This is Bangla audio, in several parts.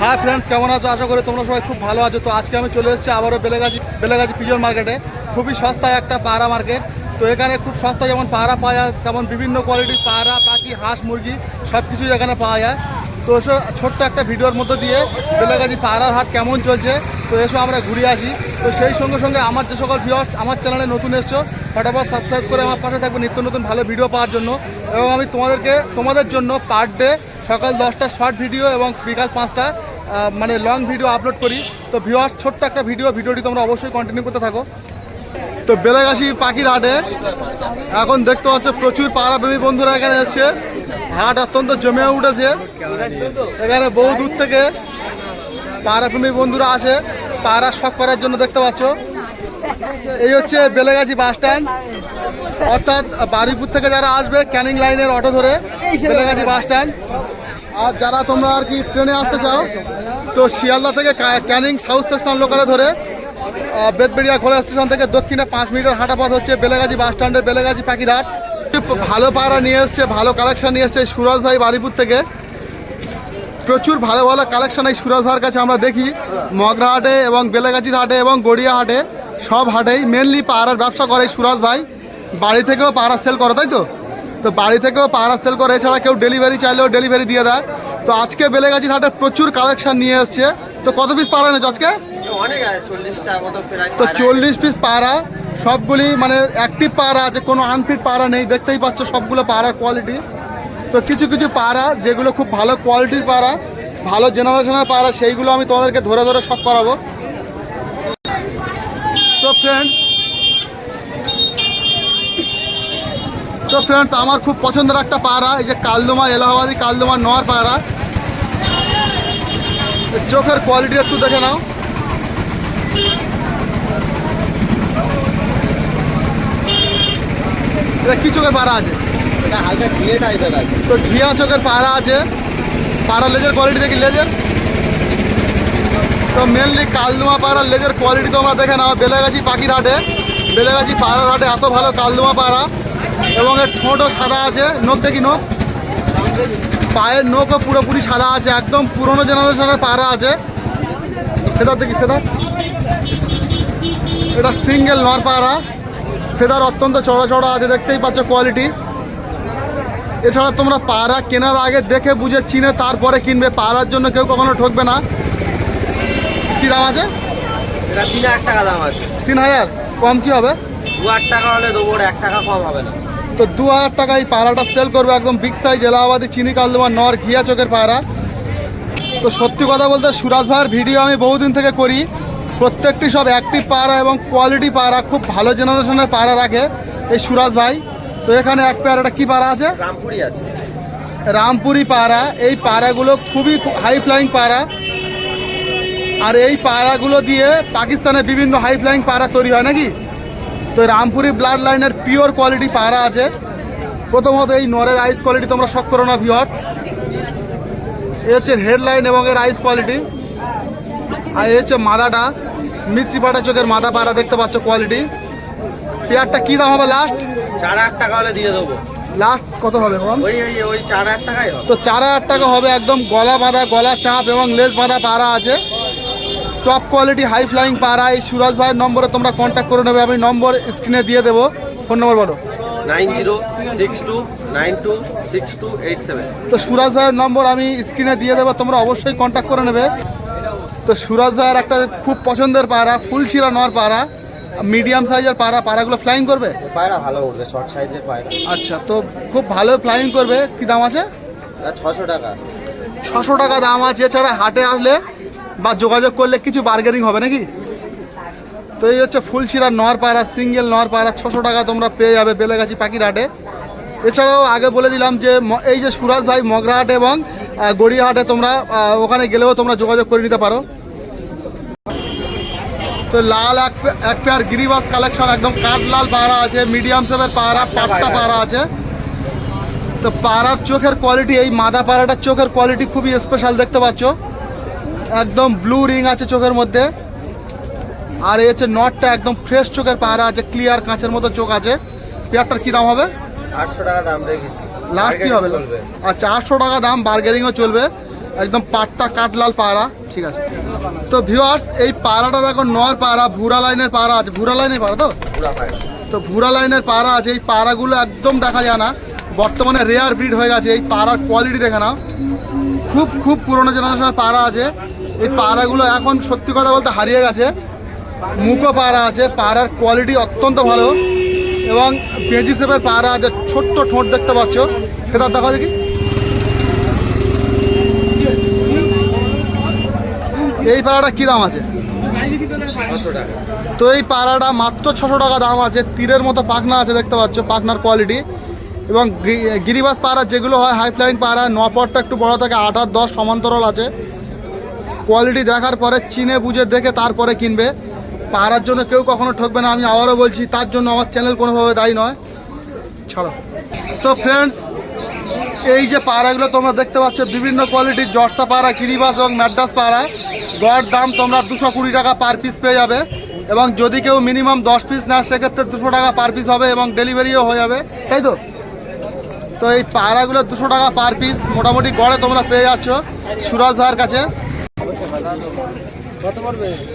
হ্যাঁ ফ্রেন্ডস কেমন আছো? আশা করি তোমরা সবাই খুব ভালো আছো। তো আজকে আমি চলে এসেছি আবারও বেলেগাছি বেলেগাছি পিজন মার্কেটে খুবই সস্তায় একটা পাহারা মার্কেট তো এখানে খুব সস্তা যেমন পাহারা পাওয়া যায়, তেমন বিভিন্ন কোয়ালিটির পাহারা, পাখি, হাঁস, মুরগি সব কিছুই এখানে পাওয়া যায়। তো এসো, ছোট্ট একটা ভিডিওর মধ্যে দিয়ে বেলেগাছি পাহারার হাট কেমন চলছে? তো এসো আমরা ঘুরে আসি। তো সেই সঙ্গে সঙ্গে আমার যে সকল ভিউয়ার্স আমার চ্যানেলে নতুন এসছো, ফটাফট সাবস্ক্রাইব করে আমার পাশে থাকবে নিত্য নতুন ভালো ভিডিও পাওয়ার জন্য। এবং আমি তোমাদেরকে, তোমাদের জন্য পার ডে সকাল দশটা শর্ট ভিডিও এবং বিকাল পাঁচটা মানে লং ভিডিও আপলোড করি। তো ভিউয়ার্স ছোট্ট একটা ভিডিও ভিডিওটি তোমরা অবশ্যই কন্টিনিউ করতে থাকো। তো বেলাগাছি পাখির হাটে এখন দেখতে পাচ্ছ প্রচুর পাড়াপ্রেমী বন্ধুরা এখানে এসছে। হাট অত্যন্ত জমে উঠেছে। এখানে বহু দূর থেকে পাড়াপ্রেমী বন্ধুরা আসে। পাড়া শখ করার জন্য দেখতে পাচ্ছ। এই হচ্ছে বেলেগাছি বাস স্ট্যান্ড। অর্থাৎ বারুইপুর থেকে যারা আসবে, ক্যানিং লাইনের অটো ধরে বেলেগাছি বাস স্ট্যান্ড। আর যারা তোমরা আর কি ট্রেনে আসতে চাও, তো শিয়ালদা থেকে ক্যানিং সাউথ স্টেশন লোকালে ধরে বেদবেড়িয়া খোলা স্টেশন থেকে দক্ষিণে পাঁচ মিনিটের হাঁটা পথ হচ্ছে বেলেগাছি বাস স্ট্যান্ডের বেলেগাছি পাখির হাট ভালো পাড়া নিয়ে এসছে, ভালো কালেকশন নিয়ে এসছে সুরজ ভাই বারিপুর থেকে। প্রচুর ভালো ভালো কালেকশন এই সুরজ ভাইয়ের কাছে আমরা দেখি। মগরা হাটে এবং বেলেগাছির হাটে এবং গড়িয়া হাটে সব হাটেই মেনলি পাড়ার ব্যবসা করে সুরজ ভাই। বাড়ি থেকেও পাড়া সেল করে, তাই তো? তো বাড়ি থেকেও পাড়া সেল করে, এছাড়া কেউ ডেলিভারি চাইলেও ডেলিভারি দিয়ে দেয়। তো আজকে বেলেগাছির হাটে প্রচুর কালেকশন নিয়ে এসছে। তো কত পিস পাড়া এনেছো আজকে? তো চল্লিশ পিস পাড়া সবগুলি মানে অ্যাক্টিভ পাড়া আছে, কোনো আনফিট পাড়া নেই। দেখতেই পাচ্ছ সবগুলো পাড়ার কোয়ালিটি তো কিছু কিছু পাড়া যেগুলো খুব ভালো কোয়ালিটির পাড়া, ভালো জেনারেশনের পাড়া, সেইগুলো আমি তোমাদেরকে ধরে ধরে সব করাবো। তো ফ্রেন্ডস তো ফ্রেন্ডস আমার খুব পছন্দের একটা পাড়া, এই যে কালদমা, এলাহাবাদি কালদমা নোয়ার পাড়া। চোখের কোয়ালিটি একটু দেখে নাও। এটা কি চোখের পাড়া আছে? হালকা টাইপের তো ঘিয়া চোখের পাড়া আছে। পাড়া লেজের কোয়ালিটি দেখি লেজের তো মেনলি কালদুমা পাড়ার লেজের কোয়ালিটি তোমরা দেখে নাও। বেলেগাছি পাখির হাটে বেলেগাছি পাড়ার হাটে এত ভালো কালদুমা পাড়া এবং এর ঠোঁটও সাদা আছে, নোখ দেখি নোখ। পায়ের নোখও পুরোপুরি সাদা আছে, একদম পুরনো জেনারেশনের পাড়া আছে। ফেদার দেখি, ফেদার। এটা সিঙ্গেল নর পাড়া ফেদার অত্যন্ত চড়া চড়া আছে, দেখতেই পাচ্ছ কোয়ালিটি এছাড়া তোমরা পাড়া কেনার আগে দেখে বুঝে চিনে তারপরে কিনবে। পাড়ার জন্য কেউ কখনো ঠকবে না। কি দাম আছে? এটা তিন হাজার টাকা দাম আছে। তিন হাজার? কম কি হবে? দু হাজার টাকা হলে দেবো এক টাকা কম হবে না। তো দু হাজার টাকা এই পাড়াটা সেল করবে একদম বিগ সাইজ এলাহাবাদি চিনি কালদমা নর ঘিয়া চোখের পাড়া তো সত্যি কথা বলতে সুরাজ ভাইয়ের ভিডিও আমি বহুদিন থেকে করি। প্রত্যেকটি সব অ্যাক্টিভ পাড়া এবং কোয়ালিটি পাড়া খুব ভালো জেনারেশনের পাড়া রাখে এই সুরাজ ভাই তো এখানে এক পেয়ারাটা কি পাড়া আছে? রামপুরি আছে। রামপুরি পাড়া। এই পাড়াগুলো খুবই হাই ফ্লাইং পাড়া। আর এই পাড়াগুলো দিয়ে পাকিস্তানে বিভিন্ন হাই ফ্লাইং পাড়া তৈরি হয় নাকি? তো রামপুরি ব্লাড লাইনের পিওর কোয়ালিটি পাড়া আছে। প্রথমত এই নরের আইস কোয়ালিটি তোমরা শখ করো না ভিওয়ার্স এ হচ্ছে হেডলাইন এবং এর আইস কোয়ালিটি আর এ হচ্ছে মাদাটা। মিষ্টি পাটা চোখের মাদা পাড়া দেখতে পাচ্ছ কোয়ালিটি পেয়ারটা কী দাম হবে লাস্ট চার হাজার টাকা হলে দিয়ে দেবো। লাস্ট কত হবে কম ওই ওই ওই চার হাজার টাকাই হবে। তো চার হাজার টাকা হবে একদম গলা বাঁধা গলা চাপ এবং লেজ বাঁধা পাড়া আছে। টপ কোয়ালিটি হাই ফ্লাইং পাড়া। এই সুরাজ ভাইয়ের নম্বরে তোমরা কন্ট্যাক্ট করে নেবে। আমি নম্বর স্ক্রিনে দিয়ে দেবো। ফোন নম্বর বলো। Nine zero six two nine two six two eight seven. তো সুরাজ ভাইয়ের নম্বর আমি স্ক্রিনে দিয়ে দেবো। তোমরা অবশ্যই কন্ট্যাক্ট করে নেবে। তো সুরাজ ভাইয়ের একটা খুব পছন্দের পাড়া ফুলছিরা নর পাড়া। মিডিয়াম সাইজের পাড়া পায়রাগুলো ফ্লাইং করবে? পায়রা ভালো উঠবে শর্ট সাইজের পায়রা। আচ্ছা তো খুব ভালো ফ্লাইং করবে। কি দাম আছে? ছশো টাকা। ছশো টাকা দাম আছে। এছাড়া হাটে আসলে বা যোগাযোগ করলে কিছু বার্গেনিং হবে নাকি? তো এই হচ্ছে ফুলছিরার নর পায়রা সিঙ্গেল নর পায়রা ছশো টাকা তোমরা পেয়ে যাবে বেলেগাছি পাখির হাটে। এছাড়াও আগে বলে দিলাম যে এই যে সুরাজ ভাই মগরাহাট এবং গড়িয়াহাটে তোমরা ওখানে গেলেও তোমরা যোগাযোগ করে নিতে পারো। তো লাল এক এক পেয়ার গিরিবাস কালেকশন একদম কাঠ লাল পায়রা আছে মিডিয়াম সেভের পায়রা পাট্টা পায়রা আছে। তো পাড়ার চোখের কোয়ালিটি এই মাদা পাড়াটার চোখের কোয়ালিটি খুবই স্পেশাল দেখতে পাচ্ছ। একদম ব্লু রিং আছে চোখের মধ্যে। আর এই হচ্ছে নটটা একদম ফ্রেশ চোখের পাড়া আছে ক্লিয়ার কাঁচের মতো চোখ আছে। পেয়ারটার কী দাম হবে? আটশো টাকা দাম রেখেছি। লাস্ট কি হবে? আচ্ছা আটশো টাকা দাম বার্গেনিংও চলবে। একদম পাটটা কাঠলাল পায়রা ঠিক আছে। তো ভিউয়ার্স এই পায়রাটা দেখো নর পায়রা ভুরা লাইনের পাড়া আছে। ভুরা লাইনের পাড়া তো? তো ভুরা লাইনের পাড়া আছে এই পাড়াগুলো একদম দেখা যায় না। বর্তমানে রেয়ার ব্রিড হয়ে গেছে এই পাড়ার কোয়ালিটি দেখে নাও। খুব খুব পুরোনো জেনারেশনের পাড়া আছে। এই পাড়াগুলো এখন সত্যি কথা বলতে হারিয়ে গেছে। মুখো পায়রা আছে পাড়ার কোয়ালিটি অত্যন্ত ভালো। এবং বেজি শেপের পায়রা আছে ছোট্ট ঠোঁট দেখতে পাচ্ছ। সেটা দেখো দেখি। এই পাড়াটা কী দাম আছে? তো এই পাড়াটা মাত্র ছশো টাকা দাম আছে, তীরের মতো পাখনা আছে, দেখতে পাচ্ছ, পাখনার কোয়ালিটি এবং গিরিবাস পায়রা যেগুলো হয় হাই ফ্লাইং পায়রা নপরটা একটু বড় থাকে, আট আর দশ সমান্তরাল আছে। কোয়ালিটি দেখার পরে চিনে বুঝে দেখে তারপরে কিনবে। পাড়ার জন্য কেউ কখনো ঠকবে না, আমি আবারও বলছি, তার জন্য আমার চ্যানেল কোনোভাবে দায়ী নয়। ছাড়ো। তো ফ্রেন্ডস এই যে পায়রাগুলো তোমরা দেখতে পাচ্ছ, বিভিন্ন কোয়ালিটির জর্সা পায়রা কিরিবাস এবং ম্যাডাস পায়রা। গড় দাম তোমরা দুশো কুড়ি টাকা পার পিস পেয়ে যাবে এবং যদি কেউ মিনিমাম দশ পিস নেয়, সেক্ষেত্রে দুশো টাকা পার পিস হবে এবং ডেলিভারিও হয়ে যাবে। তাই তো? তো এই পায়রাগুলো দুশো টাকা পার পিস মোটামুটি গড়ে তোমরা পেয়ে যাচ্ছ সুরাজ ভাইয়ের কাছে।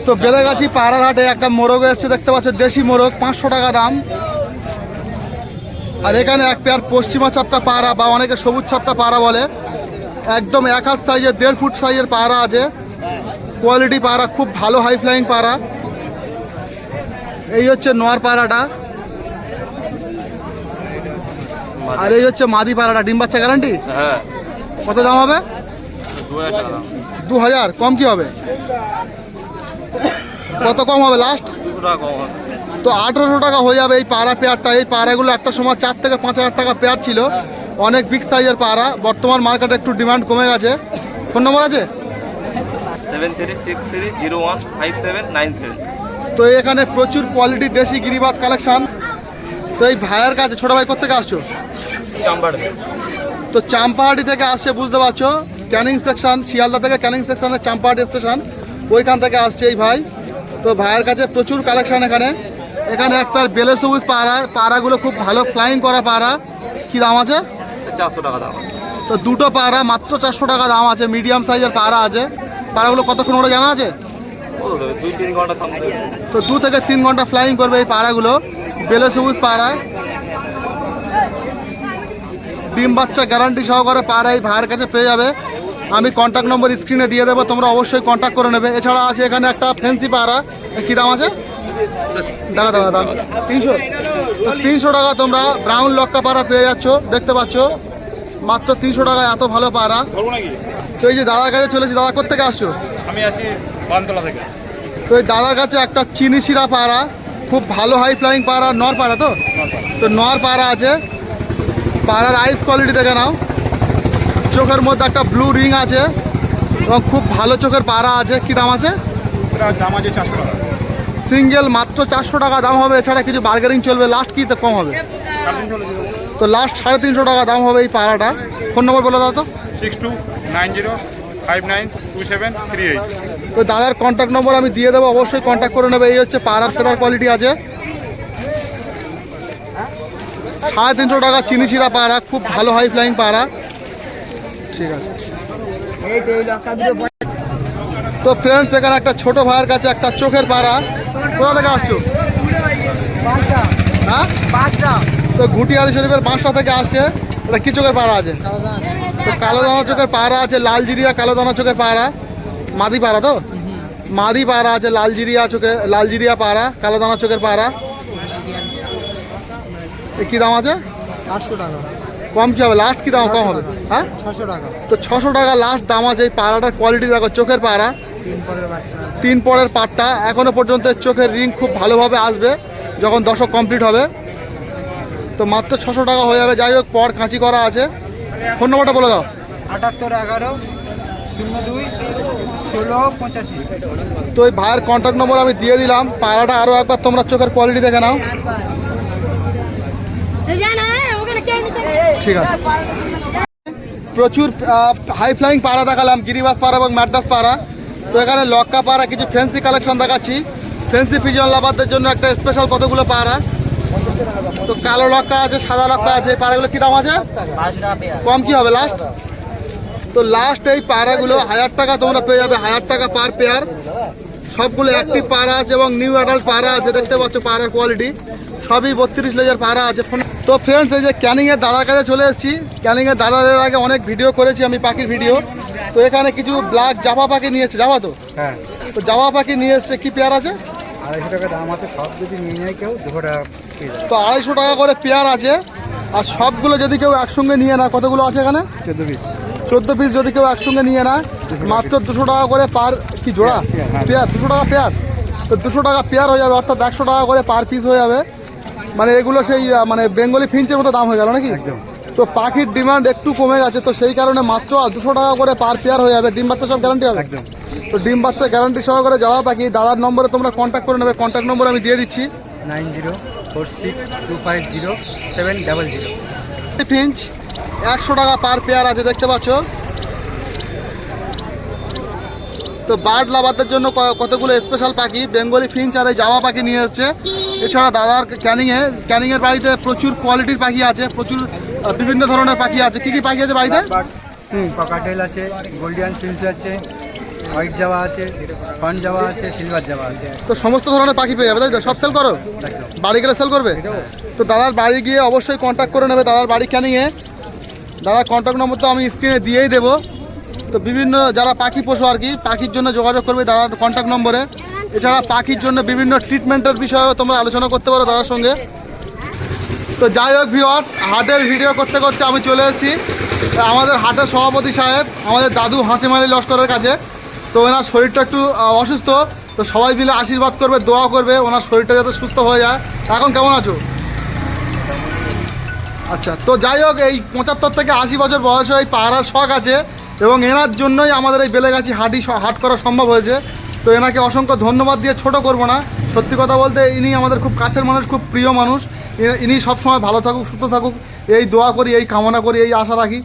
তো বেলেগাছি পায়রার হাটে একটা মোরগ এসছে, দেখতে পাচ্ছ, দেশি মোরগ, পাঁচশো টাকা দাম। আর এখানে এক পেয়ার পশ্চিমা চাপটা পায়রা বা অনেকে সবুজ চাপটা পায়রা বলে। একদম এক হাত সাইজের দেড় ফুট সাইজের পায়রা আছে। কোয়ালিটি পায়রা খুব ভালো হাই ফ্লাইং পায়রা এই হচ্ছে নোয়ার পায়রাটা আর এই হচ্ছে মাদি পায়রাটা ডিম বাচ্চা গ্যারান্টি কত দাম হবে? দু হাজার কম কি হবে? কত কম হবে লাস্ট তো আঠেরোশো টাকা হয়ে যাবে এই পাড়া পেয়ারটা। এই পাড়াগুলো একটা সময় চার থেকে পাঁচ হাজার টাকা পেয়ার ছিল। অনেক বিগ সাইজের পাড়া। বর্তমান মার্কেটে একটু ডিমান্ড কমে গেছে। ফোন নম্বর আছে? তো এখানে প্রচুর কোয়ালিটি দেশি গিরিবাজ কালেকশন তো এই ভাইয়ের কাছে ছোটো ভাই কোথেকে আসছো? তো চাম্পাহাটি থেকে আসছে বুঝতে পারছ? ক্যানিং সেকশন শিয়ালদা থেকে ক্যানিং সেকশনের চাম্পাহাটি স্টেশন ওইখান থেকে আসছে এই ভাই। তো ভাইয়ের কাছে প্রচুর কালেকশন এখানে। এখানে একটা বেলে সবুজ পাড়া পাড়াগুলো খুব ভালো ফ্লাইং করা পাড়া। কী দাম আছে? চারশো টাকা দাম। তো দুটো পাড়া মাত্র চারশো টাকা দাম আছে মিডিয়াম সাইজের পাড়া আছে। পাড়াগুলো কতক্ষণ ওটা জানা আছে? ও তিন ঘণ্টা তো দু থেকে তিন ঘণ্টা ফ্লাইং করবে এই পাড়াগুলো বেলে সবুজ পাড়া। ডিম বাচ্চা গ্যারান্টি সহকারে পাড়া এই ভাইয়ের কাছে পেয়ে যাবে। আমি কন্ট্যাক্ট নম্বর স্ক্রিনে দিয়ে দেবো তোমরা অবশ্যই কন্ট্যাক্ট করে নেবে। এছাড়া আছে এখানে একটা ফেন্সি পাড়া। কী দাম আছে? দেখা দাম তিনশো তিনশো টাকা তোমরা ব্রাউন লক্কা পাড়া পেয়ে যাচ্ছ দেখতে পাচ্ছ। মাত্র তিনশো টাকা এত ভালো পাড়া। তো এই যে দাদার কাছে চলেছি দাদা কোথেকে আসছো? আমি আছি বানতলা থেকে। তো এই দাদার কাছে একটা চিনি শিরা পাড়া খুব ভালো হাই ফ্লাইং পাড়া নর পাড়া তো? তো নর পাড়া আছে। পাড়ার আইস কোয়ালিটি দেখে নাও। চোখের মধ্যে একটা ব্লু রিং আছে এবং খুব ভালো চোখের পাড়া আছে। কি দাম আছে? দাম আছে চারশো টাকা। সিঙ্গেল মাত্র চারশো টাকা দাম হবে এছাড়া কিছু বার্গেনিং চলবে লাস্ট কি তো কম হবে? তো লাস্ট সাড়ে তিনশো টাকা দাম হবে এই পাড়াটা। ফোন নম্বর বলে দাও তো। Six two nine zero five nine two seven three eight তো দাদার কন্ট্যাক্ট নম্বর আমি দিয়ে দেবো অবশ্যই কন্ট্যাক্ট করে নেবে এই হচ্ছে পাড়ার ফেদার কোয়ালিটি আছে। সাড়ে তিনশো টাকা চিনি চিরা পাড়া খুব ভালো হাই ফ্লাইং পাড়া। ঠিক আছে। তো ফ্রেন্ডস এখানে একটা ছোট ভাইয়ের কাছে একটা চোখের পাড়া। কোথা থেকে আসছো? হ্যাঁ? তো ঘুটিয়ারি শরীফের বাঁশটা থেকে আসছে। এটা কি চোখের পাড়া আছে? তো কালো দানা চোখের পাড়া আছে লাল জিরিয়া কালো দানা চোখের পাড়া। মাদি পাড়া তো? মাদি পাড়া আছে লাল জিরিয়া চোখে লাল জিরিয়া পাড়া কালো দানা চোখের পাড়া। কি দাম আছে? আটশো টাকা। কম কি হবে? লাস্ট কি দাম? কম হবে? হ্যাঁ? ছশো টাকা। তো ছশো টাকা লাস্ট দাম আছে এই পাড়াটার কোয়ালিটি দেখো চোখের পাড়া। তিন পরের পাটটা এখনও পর্যন্ত চোখের রিং খুব ভালোভাবে আসবে যখন দশক কমপ্লিট হবে। তো মাত্র ছশো টাকা হয়ে যাবে যাই হোক পর কাঁচি করা আছে। ফোন নম্বরটা বলে দাও। আটাত্তর এগারো শূন্য দুই ষোলো পঁচাশি। তো ওই ভাইয়ের কন্ট্যাক্ট নম্বর আমি দিয়ে দিলাম। পায়রাটা আরও একবার তোমরা চোখের কোয়ালিটি দেখে নাও। ঠিক আছে। প্রচুর হাই ফ্লাইং পাড়া দেখালাম গিরিবাস পাড়া এবং ম্যাড্রাস পাড়া তো এখানে লক্কা পাড়া কিছু ফ্যান্সি কালেকশন দেখাচ্ছি। ফ্যান্সি পিজন লাভারদের জন্য একটা স্পেশাল কতগুলো পাড়া? তো কালো লক্কা আছে, সাদা লক্কা আছে পাড়াগুলো কী দাম আছে? কম কি হবে লাস্ট তো লাস্ট এই পায়রাগুলো হাজার টাকা তোমরা পেয়ে যাবে, হাজার টাকা পার পেয়ার সবগুলো অ্যাক্টিভ পাড়া আছে এবং নিউ অ্যাডাল্ট পায়রা আছে, দেখতে পাচ্ছ পায়রার কোয়ালিটি সবই বত্রিশ লেজার পায়রা আছে। ফোন তো ফ্রেন্ডস এই যে ক্যানিংয়ের দাদার কাছে চলে এসেছি। ক্যানিংয়ের দাদাদের আগে অনেক ভিডিও করেছি আমি পাখির ভিডিও তো এখানে কিছু ব্ল্যাক জাফা পাখি নিয়ে এসছে জাফা তো? হ্যাঁ। তো জাফা পাখি নিয়ে এসছে কি পেয়ার আছে? আড়াইশো টাকা দাম আছে সব যদি নিয়ে নেয় কেউ দুশো টাকা তো আড়াইশো টাকা করে পেয়ার আছে আর সবগুলো যদি কেউ একসঙ্গে নিয়ে না কতগুলো আছে এখানে? চোদ্দ পিস চোদ্দ পিস যদি কেউ একসঙ্গে নিয়ে না মাত্র দুশো টাকা করে পার কি জোড়া? পেয়ার, হ্যাঁ। দুশো টাকা পেয়ার। তো দুশো টাকা পেয়ার হয়ে যাবে অর্থাৎ একশো টাকা করে পার পিস হয়ে যাবে। মানে এগুলো সেই মানে বেঙ্গলি ফিঞ্চের মতো দাম হয়ে গেল নাকি? একদম। তো পাখির ডিমান্ড একটু কমে গেছে তো সেই কারণে মাত্র দুশো টাকা করে পার পেয়ার হয়ে যাবে। ডিম বাচ্চা সব গ্যারান্টি হবে? একদম। তো ডিম বাচ্চা গ্যারান্টি সহকারে যাওয়া পাখি দাদার নম্বরে তোমরা কন্ট্যাক্ট করে নেবে। কন্ট্যাক্ট নম্বর আমি দিয়ে দিচ্ছি। Nine zero four six two five zero seven double zero. Finch একশো টাকা পার পেয়ার আছে দেখতে পাচ্ছ? তো বার্ড লাভারদের জন্য কতগুলো স্পেশাল পাখি? বেঙ্গলি ফিঞ্চ আর এই জাওয়া পাখি নিয়ে এসছে। এছাড়া দাদার ক্যানিংয়ে ক্যানিংয়ের বাড়িতে প্রচুর কোয়ালিটির পাখি আছে। প্রচুর বিভিন্ন ধরনের পাখি আছে। কি কি পাখি আছে বাড়িতে? হুম। পকাটেল আছে গোল্ডিয়ান প্রিন্স আছে হোয়াইট জাওয়া আছে ফন জাওয়া আছে সিলভার জাওয়া আছে। তো সমস্ত ধরনের পাখি পেয়ে যাবে তাই সব সেল করো? বাড়ি গেলে সেল করবে? তো দাদার বাড়ি গিয়ে অবশ্যই কন্ট্যাক্ট করে নেবে দাদার বাড়ি ক্যানিংয়ে দাদার কন্ট্যাক্ট নম্বর তো আমি স্ক্রিনে দিয়েই দেবো। তো বিভিন্ন যারা পাখি পশু আর কি পাখির জন্য যোগাযোগ করবে দাদার কন্ট্যাক্ট নম্বরে এছাড়া পাখির জন্য বিভিন্ন ট্রিটমেন্টের বিষয়েও তোমরা আলোচনা করতে পারো দাদার সঙ্গে। তো যাই হোক ভিওয়ার্স হাটের ভিডিও করতে করতে আমি চলে এসেছি। আমাদের হাটের সভাপতি সাহেব, আমাদের দাদু হাসিমালি লস্করের কাছে। তো ওনার শরীরটা একটু অসুস্থ। তো সবাই মিলে আশীর্বাদ করবে, দোয়া করবে, ওনার শরীরটা যাতে সুস্থ হয়ে যায়। এখন কেমন আছো? আচ্ছা তো যাই হোক, এই পঁচাত্তর থেকে আশি বছর বয়সে এই পাহারার শখ আছে এবং এনার জন্যই আমাদের এই বেলেগাছি হাটি হাট করা সম্ভব হয়েছে। তো এনাকে অসংখ্য ধন্যবাদ দিয়ে ছোট করব না। সত্যি কথা বলতে, ইনি আমাদের খুব কাছের মানুষ, খুব প্রিয় মানুষ। ইনি সবসময় ভালো থাকুক, সুস্থ থাকুক। এই দোয়া করি, এই কামনা করি, এই আশা রাখি।